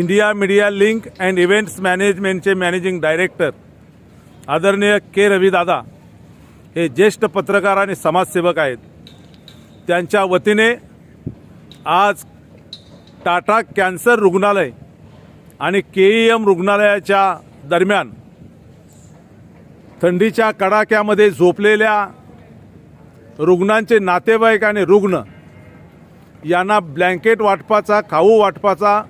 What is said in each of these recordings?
India media link and events मॅनेजमेंटचे managing director आदरणीय K Ravidada हे ज्येष्ठ पत्रकार आणि समाजसेवक आहेत. त्यांच्या वतीने आज टाटा कॅन्सर रुग्णालय आणि के ई एम रुग्णालयाच्या दरम्यान थंडीच्या कडाक्यामध्ये झोपलेल्या रुग्णांचे नातेवाईक आणि रुग्ण यांना ब्लँकेट वाटपाचा खाऊ वाटपाचा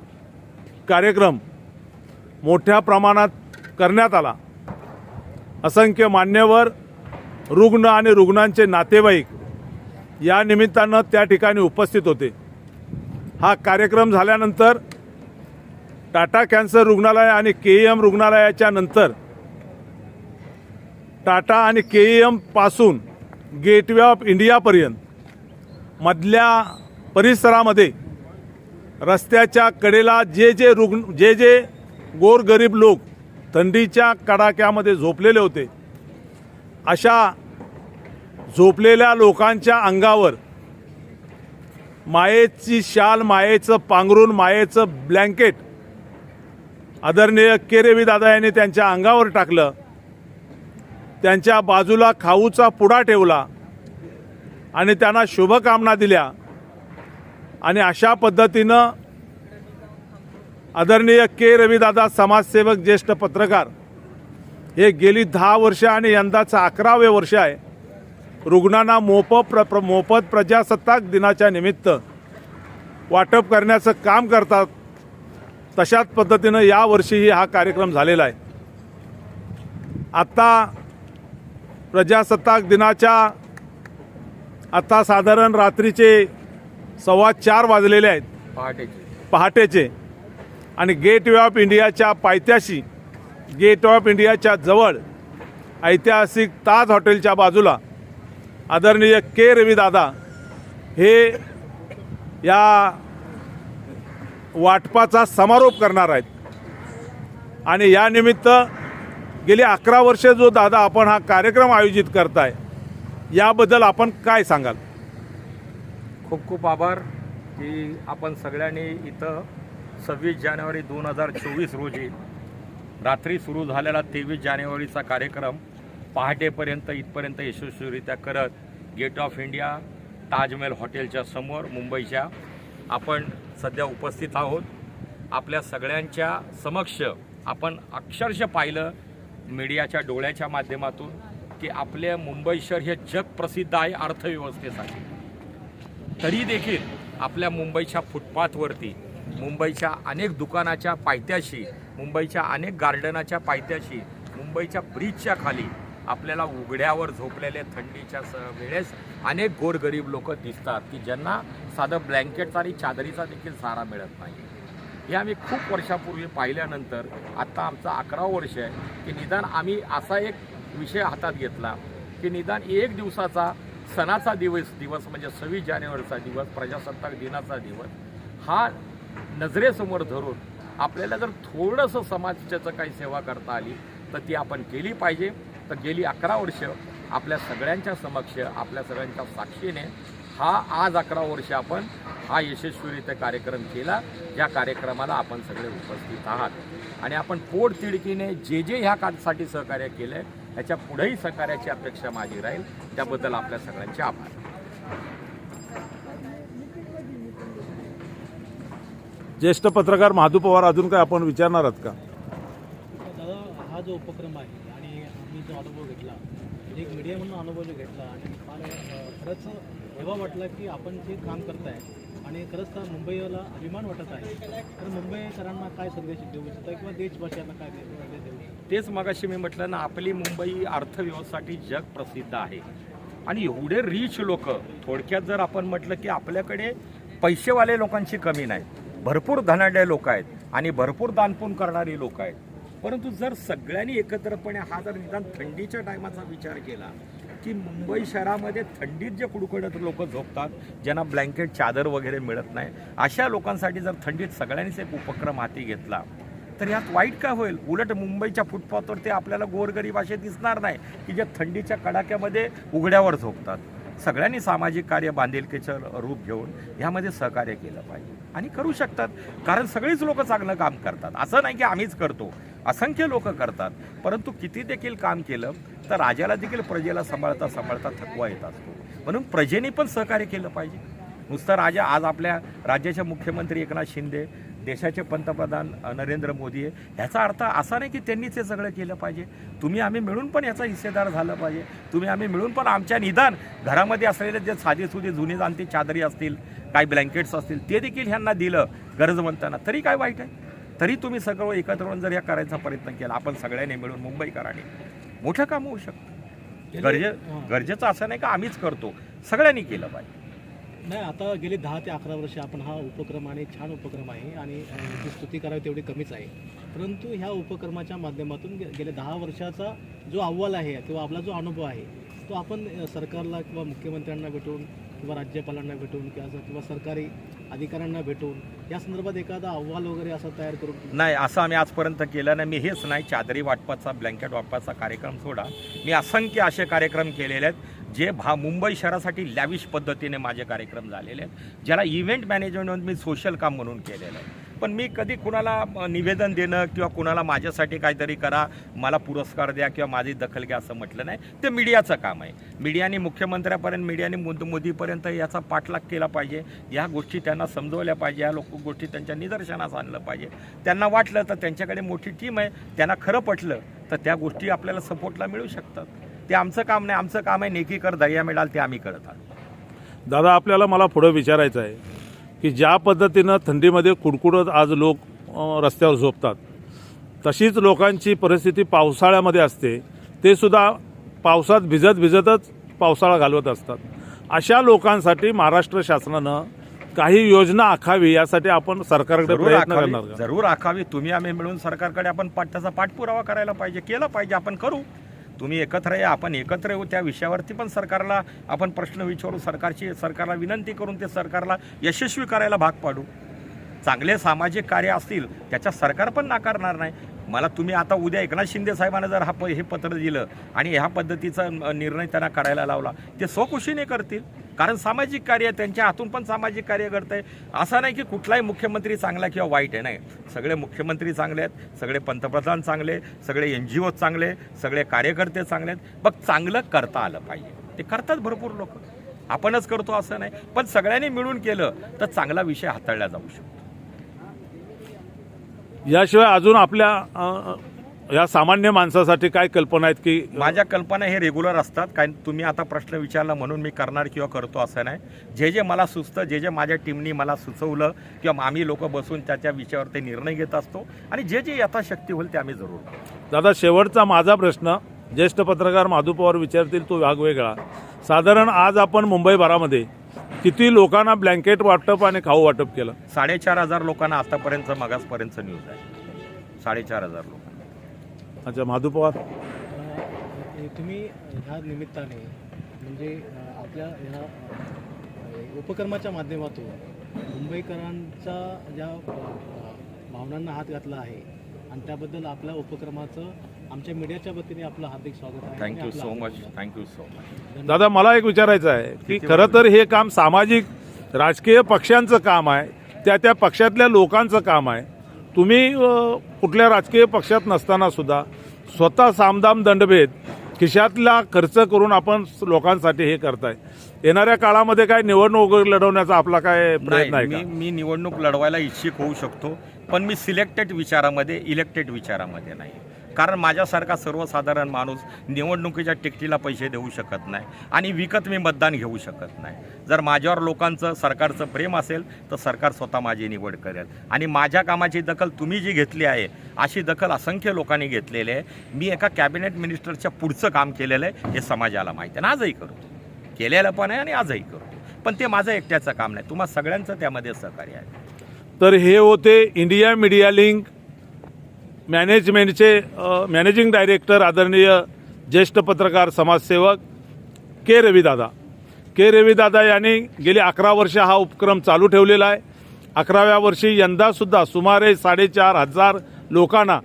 कार्यक्रम मोठ्या प्रमाणात करण्यात आला. असंख्य मान्यवर रुग्ण आणि रुग्णांचे नातेवाईक या निमित्तानं त्या ठिकाणी उपस्थित होते. हा कार्यक्रम झाल्यानंतर टाटा कॅन्सर रुग्णालय आणि के ई एम रुग्णालयाच्या नंतर टाटा आणि के ई एमपासून गेटवे ऑफ इंडियापर्यंत मधल्या परिसरामध्ये रस्त्याच्या कडेला जे जे रुग्ण जे जे गोरगरीब लोक थंडीच्या कडाक्यामध्ये झोपलेले होते अशा झोपलेल्या लोकांच्या अंगावर मायेची शाल मायेचं पांघरून मायेचं ब्लँकेट आदरणीय केरेवी दादा यांनी त्यांच्या अंगावर टाकलं त्यांच्या बाजूला खाऊचा पुडा ठेवला आणि त्यांना शुभकामना दिल्या. आणि अशा पद्धतीनं आदरणीय के. रविदादा समाजसेवक ज्येष्ठ पत्रकार हे गेली दहा वर्ष आणि यंदाचं अकरावे वर्ष आहे. रुग्णांना मोफ प्र प्र- मोफत प्रजासत्ताक दिनाच्या निमित्त वाटप करण्याचं काम करतात. तशाच पद्धतीनं यावर्षीही हा कार्यक्रम झालेला आहे. आत्ता प्रजासत्ताक दिनाच्या आत्ता साधारण रात्रीचे सव्वा चार वाजलेले आहेत. पहाटेची. पहाटेचे. आणि गेट वे ऑफ इंडियाच्या पायथ्याशी गेट ऑफ इंडियाच्या जवळ ऐतिहासिक ताज हॉटेलच्या बाजूला आदरणीय के. रविदादा हे या वाटपाचा समारोप करणार आहेत. आणि या निमित्त गेली अकरा वर्ष जो दादा आपण हा कार्यक्रम आयोजित करताय याबद्दल आपण काय सांगाल? खूप खूप आभार की आपण सगळ्यांनी इथं सव्वीस जानेवारी दोन हजार चोवीस रोजी रात्री सुरू झालेला तेवीस जानेवारीचा कार्यक्रम पहाटेपर्यंत इथपर्यंत यशस्वीरित्या करत गेट ऑफ इंडिया ताजमहल हॉटेलच्या समोर मुंबईच्या आपण सध्या उपस्थित आहोत. आपल्या सगळ्यांच्या समक्ष आपण अक्षरशः पाहिलं मीडियाच्या डोळ्याच्या माध्यमातून की आपले मुंबई शहर हे जगप्रसिद्ध आहे अर्थव्यवस्थेसाठी. तरी देखील आपल्या मुंबईच्या फुटपाथवरती मुंबईच्या अनेक दुकानाच्या पायथ्याशी मुंबईच्या अनेक गार्डनाच्या पायथ्याशी मुंबईच्या ब्रिजच्या खाली आपल्याला उघड्यावर झोपलेले थंडीच्या स वेळेस अनेक गोरगरीब लोक दिसतात की ज्यांना साधं ब्लँकेटचा आणि चादरीचा देखील सहारा मिळत नाही. हे आम्ही खूप वर्षापूर्वी पाहिल्यानंतर आत्ता आमचं अकरावं वर्ष आहे की निदान आम्ही असा एक विषय हातात घेतला की निदान एक दिवसाचा सणाचा दिवस दिवस म्हणजे सव्वीस जानेवारीचा दिवस प्रजासत्ताक दिनाचा दिवस हा नजरेसमोर धरून आपल्याला जर थोडंसं समाजाचं काही सेवा करता आली तर ती आपण केली पाहिजे. तर गेली अकरा वर्ष आपल्या सगळ्यांच्या समक्ष आपल्या सगळ्यांच्या साक्षीने हा आज अकरा वर्ष आपण हा यशस्वीरित्या कार्यक्रम केला. ज्या कार्यक्रमाला आपण सगळे उपस्थित आहात. आणि आपण पोट तिडकीने जे जे ह्या कासाठी सहकार्य केलं आहे ह्याच्या पुढेही सहकार्याची अपेक्षा माझी राहील. त्याबद्दल आपल्या सगळ्यांचे आभार. ज्येष्ठ पत्रकार महादू पवार अजून काय आपण विचारणार आहात का? दादा हा जो उपक्रम आहे आणि आम्ही जो अनुभव घेतला एक मीडिया म्हणून अनुभव जो घेतला आणि खरंच तेव्हा वाटलं की आपण जे काम करताय आणि खरंच तर मुंबईला अभिमान वाटत आहे. तर मुंबईकरांना काय संदेश देऊ इच्छिता किंवा देशवासियांना काय संदेश देऊ तेच मगाशी मी म्हटलं ना आपली मुंबई अर्थव्यवस्थेसाठी जग प्रसिद्ध आहे. आणि एवढे रिच लोक थोडक्यात जर आपण म्हटलं की आपल्याकडे पैसेवाले लोकांची कमी नाही. भरपूर धनाढ्य लोक आहेत आणि भरपूर दानपून करणारी लोक आहेत. परंतु जर सगळ्यांनी एकत्रपणे हा जर निदान थंडीच्या टायमाचा विचार केला की मुंबई शहरामध्ये थंडीत जे कुडकुडत लोक झोपतात ज्यांना ब्लँकेट चादर वगैरे मिळत नाही अशा लोकांसाठी जर थंडीत सगळ्यांनीच एक उपक्रम हाती घेतला तर यात वाईट काय होईल? उलट मुंबईच्या फुटपाथवर ते आपल्याला गोरगरीब असे दिसणार नाही की जे थंडीच्या कडाक्यामध्ये उघड्यावर झोपतात. सगळ्यांनी सामाजिक कार्य बांधिलकीचं रूप घेऊन ह्यामध्ये सहकार्य केलं पाहिजे. आणि करू शकतात कारण सगळीच लोक चांगलं काम करतात. असं नाही की आम्हीच करतो. असंख्य लोक करतात. परंतु किती देखील काम केलं तर राजाला देखील प्रजेला सांभाळता सांभाळता थकवा येत असतो. म्हणून प्रजेने पण सहकार्य केलं पाहिजे. नुसतं राजा आज आपल्या राज्याचे मुख्यमंत्री एकनाथ शिंदे देशाचे पंतप्रधान नरेंद्र मोदी आहे ह्याचा अर्थ असा नाही की त्यांनीच हे सगळं केलं पाहिजे. तुम्ही आम्ही मिळून पण याचा हिस्सेदार झालं पाहिजे. तुम्ही आम्ही मिळून पण आमच्या निदान घरामध्ये असलेले जे साधीसुधी जुनी जाणती चादरी असतील काही ब्लँकेट्स असतील ते देखील ह्यांना दिलं गरजवंतांना. तरी काय वाईट आहे? तरी तुम्ही सगळं एकत्र येऊन जर या करायचा प्रयत्न केला आपण सगळ्यांनी मिळून मुंबईकरांनी मोठं काम होऊ शकतं. गरजे. गरजेचं असं नाही का आम्हीच करतो. सगळ्यांनी केलं पाहिजे. नाही आता गेले दहा ते अकरा वर्ष आपण हा उपक्रम आणि छान उपक्रम आहे आणि याची स्तुती करावी तेवढी कमीच आहे. परंतु ह्या उपक्रमाच्या माध्यमातून गे- गेल्या दहा वर्षाचा जो अहवाल आहे किंवा आपला जो अनुभव आहे तो आपण सरकारला किंवा मुख्यमंत्र्यांना भेटून किंवा राज्यपालांना भेटून किंवा असं- किंवा सरकारी अधिकाऱ्यांना भेटून या संदर्भात एखादा अहवाल वगैरे असा तयार करून नाही असं आम्ही आजपर्यंत केलं नाही. मी हेच नाही चादरी वाटपाचा ब्लँकेट वाटपाचा कार्यक्रम सोडा. मी असंख्य असे कार्यक्रम केलेले आहेत जे भा मुंबई शहरासाठी लॅविश पद्धतीने माझे कार्यक्रम झालेले आहेत ज्याला इव्हेंट मॅनेजमेंट मी सोशल काम म्हणून केलेलं आहे. पण मी कधी कुणाला निवेदन देणं किंवा कुणाला माझ्यासाठी काहीतरी करा मला पुरस्कार द्या किंवा माझी दखल घ्या असं म्हटलं नाही ते मीडियाचं काम आहे. मीडियाने मुख्यमंत्र्यापर्यंत मीडियाने मुद मोदीपर्यंत याचा पाठलाग केला पाहिजे. या गोष्टी त्यांना समजवल्या पाहिजे या लोक गोष्टी त्यांच्या निदर्शनास आणलं पाहिजे. त्यांना वाटलं तर त्यांच्याकडे मोठी टीम आहे त्यांना खरं पटलं तर त्या गोष्टी आपल्याला सपोर्टला मिळू शकतात. ते आमचं काम नाही आमचं काम आहे नेकी कर दर्या मिळाल ते आम्ही करत आहोत दादा आपल्याला मला पुढं विचारायचं आहे. की ज्या पद्धतीनं थंडीमध्ये कुडकुडत आज लोक रस्त्यावर झोपतात तशीच लोकांची परिस्थिती पावसाळ्यामध्ये असते. ते सुद्धा पावसात भिजत भिजतच पावसाळा घालवत असतात. अशा लोकांसाठी महाराष्ट्र शासनानं काही योजना आखावी यासाठी आपण सरकारकडे जरूर प्रयत्न करणार जरूर आखावी. तुम्ही आम्ही मिळून सरकारकडे आपण पाठ त्याचा पाठपुरावा करायला पाहिजे केला पाहिजे आपण करू. तुम्ही एकत्र या आपण एकत्र येऊ त्या विषयावरती पण सरकारला आपण प्रश्न विचारू सरकारची सरकारला विनंती करून ते सरकारला यशस्वी करायला भाग पाडू. चांगले सामाजिक कार्य असतील त्याच्या सरकार पण नाकारणार नाही. मला तुम्ही आता उद्या एकनाथ शिंदे साहेबांना जर हा प हे पत्र दिलं आणि ह्या पद्धतीचा निर्णय त्यांना करायला लावला ते स्वखुशीने करतील. कारण सामाजिक कार्य त्यांच्या हातून पण सामाजिक कार्य घडतं आहे असं नाही की कुठलाही मुख्यमंत्री चांगला किंवा वाईट आहे नाही. सगळे मुख्यमंत्री चांगले आहेत सगळे पंतप्रधान चांगले सगळे एन जी ओ चांगले सगळे कार्यकर्ते चांगले आहेत. बघ चांगलं करता आलं पाहिजे. ते करतात भरपूर लोक. आपणच करतो असं नाही. पण सगळ्यांनी मिळून केलं तर चांगला विषय हाताळला जाऊ शकतो. याशिवाय अजून आपल्या या सामान्य माणसासाठी काय कल्पना आहेत की माझ्या कल्पना हे रेग्युलर असतात. कारण तुम्ही आता प्रश्न विचारला म्हणून मी करणार किंवा करतो असं नाही. जे जे मला सुचतं जे जे माझ्या टीमनी मला सुचवलं किंवा आम्ही लोक बसून त्याच्या विषयावर ते निर्णय घेत असतो. आणि जे जे यथाशक्ती होईल ते आम्ही जरूर दादा शेवटचा माझा प्रश्न. ज्येष्ठ पत्रकार माधू पवार विचारतील तो भाग वेगळा. साधारण आज आपण मुंबईभरामध्ये किती लोकांना ब्लँकेट वाटप आणि खाऊ वाटप केलं? साडेचार हजार लोकांना आतापर्यंत मागासपर्यंत न्यूज आहे. साडेचार हजार लोक. अच्छा माधू पवार. हे तुम्ही ह्या निमित्ताने म्हणजे आपल्या ह्या उपक्रमाच्या माध्यमातून मुंबईकरांच्या ज्या भावनांना हात घातला आहे आणि त्याबद्दल आपल्या उपक्रमाचं आमच्या मीडियाच्या वतीने आपलं हार्दिक स्वागत आहे. Thank you so much. Thank you so much दादा मला एक विचारायचं आहे की खरं तर हे काम सामाजिक राजकीय पक्षांचं काम आहे त्या त्या पक्षातल्या लोकांचं काम आहे. तुम्ही कुठल्या राजकीय पक्षात नसताना सुद्धा स्वतः सामदाम दंडभेद खिशातला खर्च करून आपण लोकांसाठी हे करताय. येणाऱ्या काळामध्ये काय निवडणूक लढवण्याचा आपला काय प्रयत्न आहे मी मी निवडणूक लढवायला इच्छुक होऊ शकतो पण मी सिलेक्टेड विचारामध्ये इलेक्टेड विचारामध्ये नाही. कारण माझ्यासारखा सर्वसाधारण माणूस निवडणुकीच्या तिकटीला पैसे देऊ शकत नाही आणि विकत मी मतदान घेऊ शकत नाही. जर माझ्यावर लोकांचं सरकारचं प्रेम असेल तर सरकार स्वतः माझी निवड करेल. आणि माझ्या कामाची दखल तुम्ही जी घेतली आहे अशी दखल असंख्य लोकांनी घेतलेली आहे. मी एका कॅबिनेट मिनिस्टरच्या पुढचं काम केलेलं आहे हे समाजाला माहिती आहे. ना आजही करतो. केलेलं पण आहे आणि आजही करतो. पण ते माझं एकट्याचं काम नाही. तुम्हा सगळ्यांचं त्यामध्ये सहकार्य आहे. तर हे होते इंडिया मीडिया लिंक. मॅनेजमेंटचे मॅनेजिंग डायरेक्टर आदरणीय ज्येष्ठ पत्रकार समाजसेवक के रविदादा. के रविदादा यांनी गेली अकरा वर्ष हा उपक्रम चालू ठेवलेला आहे. अकराव्या वर्षी यंदासुद्धा सुमारे साडेचार हजार लोकांना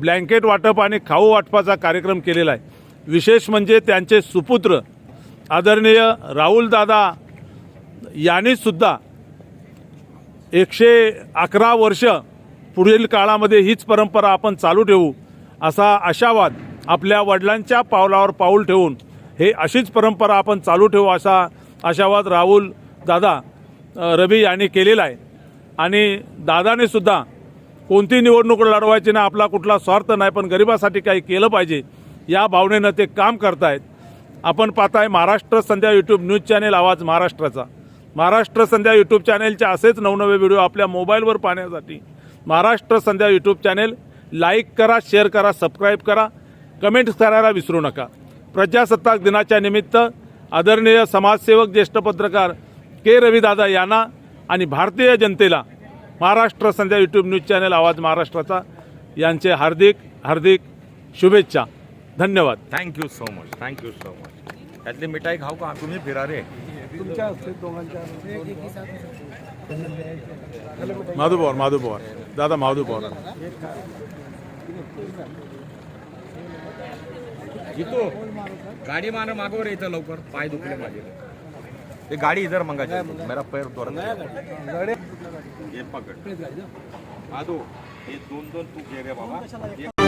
ब्लँकेट वाटप आणि खाऊ वाटपाचा कार्यक्रम केलेला आहे. विशेष म्हणजे त्यांचे सुपुत्र आदरणीय राहुलदादा यांनीसुद्धा एकशे अकरा वर्ष पुढील काळामध्ये हीच परंपरा आपण चालू ठेवू असा आशावाद आपल्या वडिलांच्या पावलावर पाऊल ठेवून हे अशीच परंपरा आपण चालू ठेवू असा आशावाद राहुल दादा रवी यांनी केलेला आहे. आणि दादाने सुद्धा कोणती निवडणूक लढवायची ना आपला कुठला स्वार्थ नाही पण गरिबासाठी काही केलं पाहिजे या भावनेनं ते काम करतायत. आपण पाहताय Maharashtra Sandhya YouTube news channel आवाज महाराष्ट्राचा. महाराष्ट्र संध्या यूट्यूब चॅनेलचे असेच नवनवे व्हिडिओ आपल्या मोबाईलवर पाहण्यासाठी Maharashtra Sandhya YouTube channel like करा शेअर करा सबस्क्राईब करा. कमेंट्स करायला विसरू नका. प्रजासत्ताक दिनाच्या निमित्त आदरणीय समाजसेवक ज्येष्ठ पत्रकार के रविदादा यांना आणि भारतीय जनतेला Maharashtra Sandhya YouTube news channel आवाज महाराष्ट्राचा यांचे हार्दिक हार्दिक शुभेच्छा. धन्यवाद. Thank you so much thank you so much त्यातली मिठाई खाऊ का? तुम्ही फिरा रे माधू पवार माधू पवार दादा माधू पवार जितो गाडी मार मागव रे इथं लवकर. पाय दुखले माझे. ते गाडी इधर मंगायची मेरा पैर तोरण हे पकड. आदो हे दोन दोन तू घे रे बाबा.